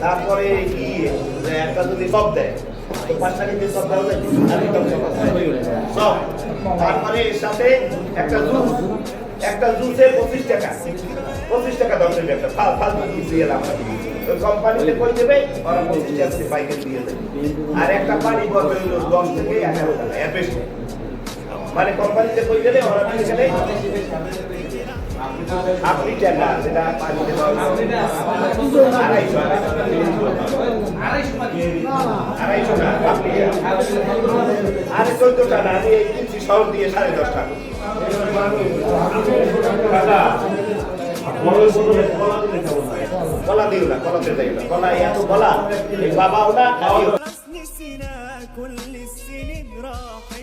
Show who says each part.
Speaker 1: তারপরে কি একটা যদি সব দেয় তারপরে এর সাথে একটা একটা জুসে পঁচিশ টাকা। পঁচিশ টাকা দশ টাকা একটা। ফালতু জুস দিয়ে নাই। কোম্পানিতে দেবে? ওরা টাকা টাকা মানে কোম্পানিতে দেওয়া আড়াইশো আড়াইশো। আপনি আরে চোদ্দটা না, আমি এই কিনছি শহর দিয়ে সাড়ে দশটা। কলা দিও না কলা দিও না। কলা এত কলা বাবাও